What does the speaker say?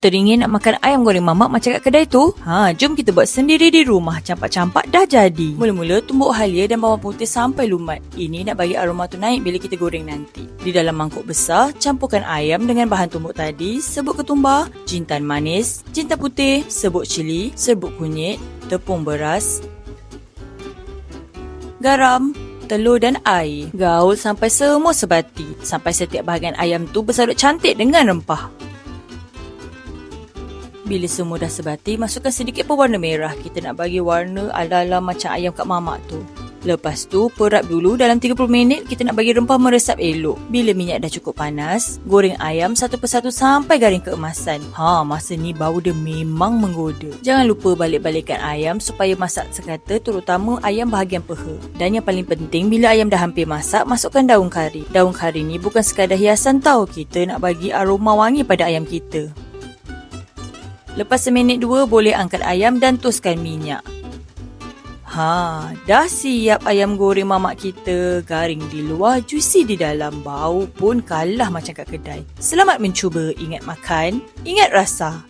Teringin nak makan ayam goreng mamak macam kat kedai tu? Ha, jom kita buat sendiri di rumah. Campak-campak dah jadi. Mula-mula tumbuk halia dan bawang putih sampai lumat. Ini nak bagi aroma tu naik bila kita goreng nanti. Di dalam mangkuk besar, campurkan ayam dengan bahan tumbuk tadi, serbuk ketumbar, jintan manis, jintan putih, serbuk cili, serbuk kunyit, tepung beras, garam, telur dan air. Gaul sampai semua sebati. Sampai setiap bahagian ayam tu bersadut cantik dengan rempah. Bila semua dah sebati, masukkan sedikit pewarna merah. Kita nak bagi warna ala-ala macam ayam kat mamak tu. Lepas tu, perap dulu dalam 30 minit kita nak bagi rempah meresap elok. Bila minyak dah cukup panas, goreng ayam satu persatu sampai garing keemasan. Ha, masa ni bau dia memang menggoda. Jangan lupa balik-balikkan ayam supaya masak sekata terutama ayam bahagian peha. Dan yang paling penting, bila ayam dah hampir masak, masukkan daun kari. Daun kari ni bukan sekadar hiasan tau. Kita nak bagi aroma wangi pada ayam kita. Lepas seminit dua boleh angkat ayam dan toskan minyak. Ha, dah siap ayam goreng mamak kita. Garing di luar, juicy di dalam. Bau pun kalah macam kat kedai. Selamat mencuba. Ingat makan, ingat rasa.